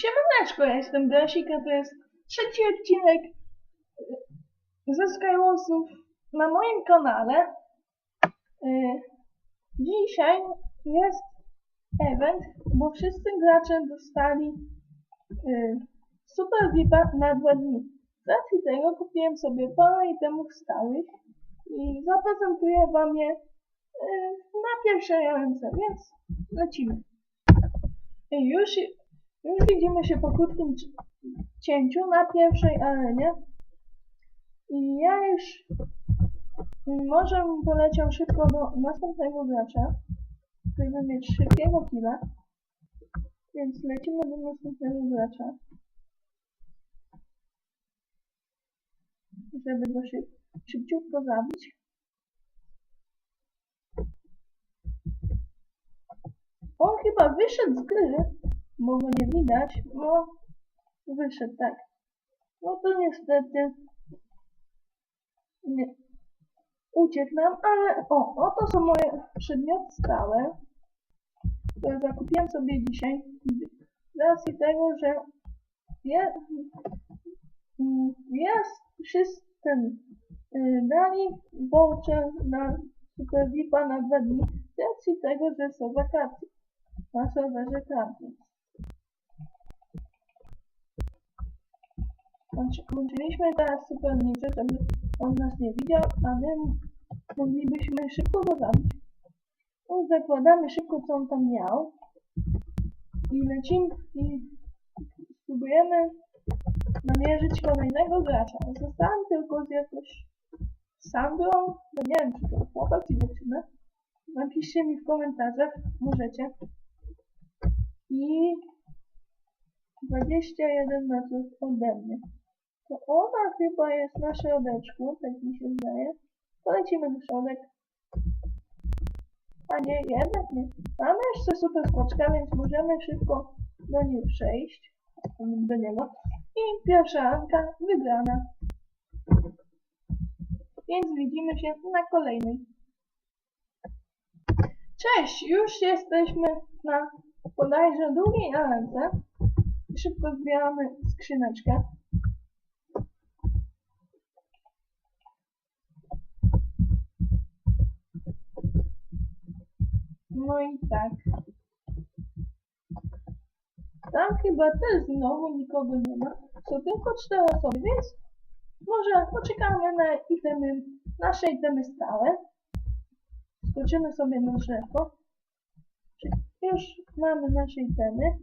Siemaneczko, ja jestem Grasik, a to jest trzeci odcinek ze Skywarsów na moim kanale. Y, Dzisiaj jest event, bo wszyscy gracze dostali y, Super VIPa na dwa dni. Z racji tego kupiłem sobie parę itemów stałych i zaprezentuję wam je y, na pierwszej ręce, więc lecimy. Już już widzimy się po krótkim ci- cięciu na pierwszej arenie. I ja już mm, może poleciał szybko do następnego gracza, będzie mieć szybkiego killa. Więc lecimy do następnego gracza. Żeby go szyb, szybciutko zabić. On chyba wyszedł z gry, go nie widać. No, wyszedł, tak. No to niestety nie. Uciekł nam, ale o, oto są moje przedmioty stałe, które zakupiłem sobie dzisiaj z racji tego, że je, jest system y, dali voucher na Super VIPa na dwa dni z racji tego, że są wakacje na serwerze karty. Włączyliśmy teraz supernicę, żeby on nas nie widział, a my moglibyśmy szybko go zabić. Więc zakładamy szybko, co on tam miał. I lecimy i spróbujemy namierzyć kolejnego gracza. Zostałem tylko z jakąś Sandrą, no nie wiem, czy to chłopak, czy dziewczyna. Napiszcie mi w komentarzach, możecie. I 21 metrów ode mnie. To ona chyba jest na środeczku, tak mi się zdaje. Polecimy na środek. A nie, jednak nie. Mamy jeszcze super skoczka, więc możemy szybko do niej przejść. Do niego. I pierwsza ranka wygrana. Więc widzimy się na kolejnej. Cześć! Już jesteśmy na bodajże drugiej rance. Szybko zbieramy skrzyneczkę. No i tak. Tam chyba też znowu nikogo nie ma. Są tylko cztery osoby, więc może poczekamy na itemy, nasze itemy stałe. Skoczymy sobie na drzewko. Już mamy nasze itemy.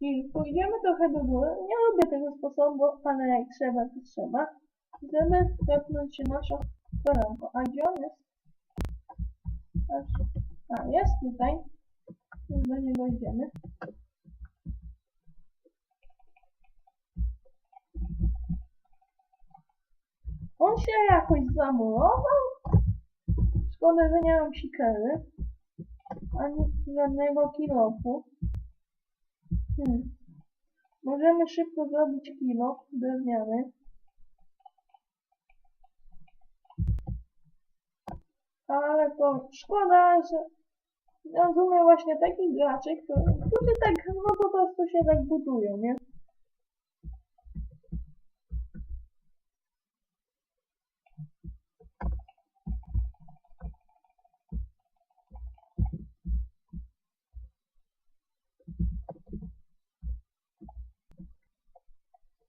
I pójdziemy trochę do góry. Nie lubię tego sposobu, ale jak trzeba, to trzeba. Żeby wepchnąć się naszą koronką. A gdzie on jest? A, jest tutaj. Już do niego idziemy. On się jakoś zamurował. Szkoda, że nie mam sikery. Ani żadnego kilofu. Hmm. Możemy szybko zrobić kilo drewniany. Ale to szkoda, że rozumiem właśnie takich graczy, którzy tak, no po prostu się tak budują, nie?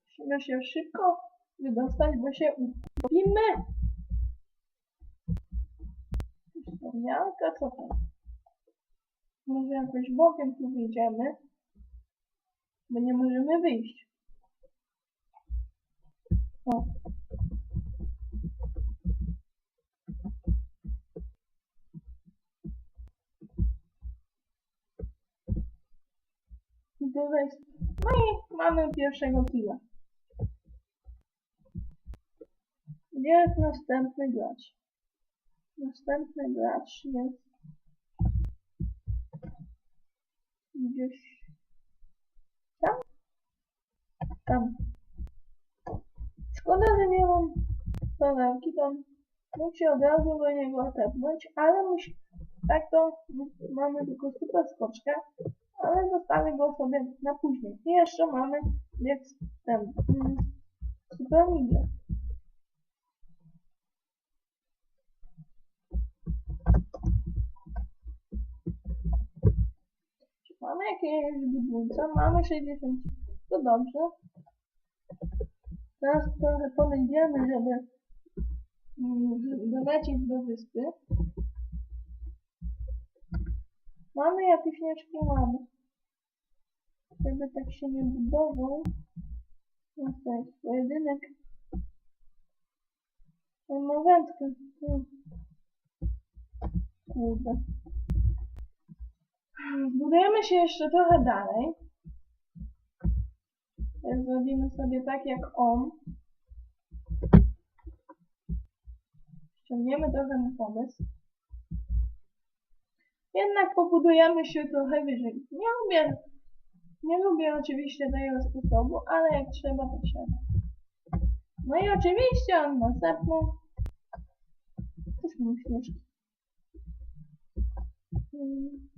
Musimy się szybko wydostać, bo się utopimy. Wspomnianka, co tam? Może jakoś bokiem tu wyjdziemy, bo nie możemy wyjść. O. I tutaj, no i mamy pierwszego killa. Gdzie jest następny gracz? Następny gracz jest gdzieś tam? Tam. Szkoda, że nie mam perełki, to mógł od razu do niego tepnąć, ale musi, tak to mamy tylko super skoczka, ale zostawię go sobie na później. I jeszcze mamy więc ten mm, super ninja. Mamy jakieś budulce? Mamy 60. To dobrze. Teraz trochę podejdziemy, żeby mm, dolecieć do wyspy. Mamy jakieś śnieżki? Mamy. Żeby tak się nie budował. No jest pojedynek. On ma wędkę. Hmm. Kurde. Zbudujemy się jeszcze trochę dalej. Teraz Zrobimy sobie tak jak on. Ściągniemy trochę na pomysł. Jednak pobudujemy się trochę wyżej. Nie lubię, nie lubię oczywiście tego sposobu, ale jak trzeba, to trzeba. No i oczywiście następny. Też mam śnieżki. Mm.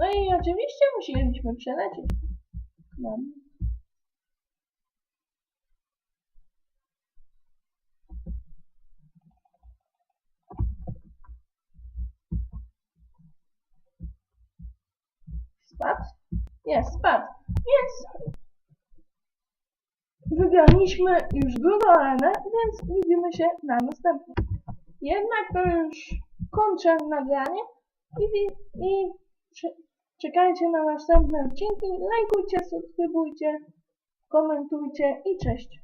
No i oczywiście musieliśmy przelecieć. No. Spadł? Jest, spadł. Więc wygraliśmy już drugą arenę, więc widzimy się na następnym. Jednak to już kończę nagranie i, i cze- czekajcie na następne odcinki. Lajkujcie, subskrybujcie, komentujcie i cześć.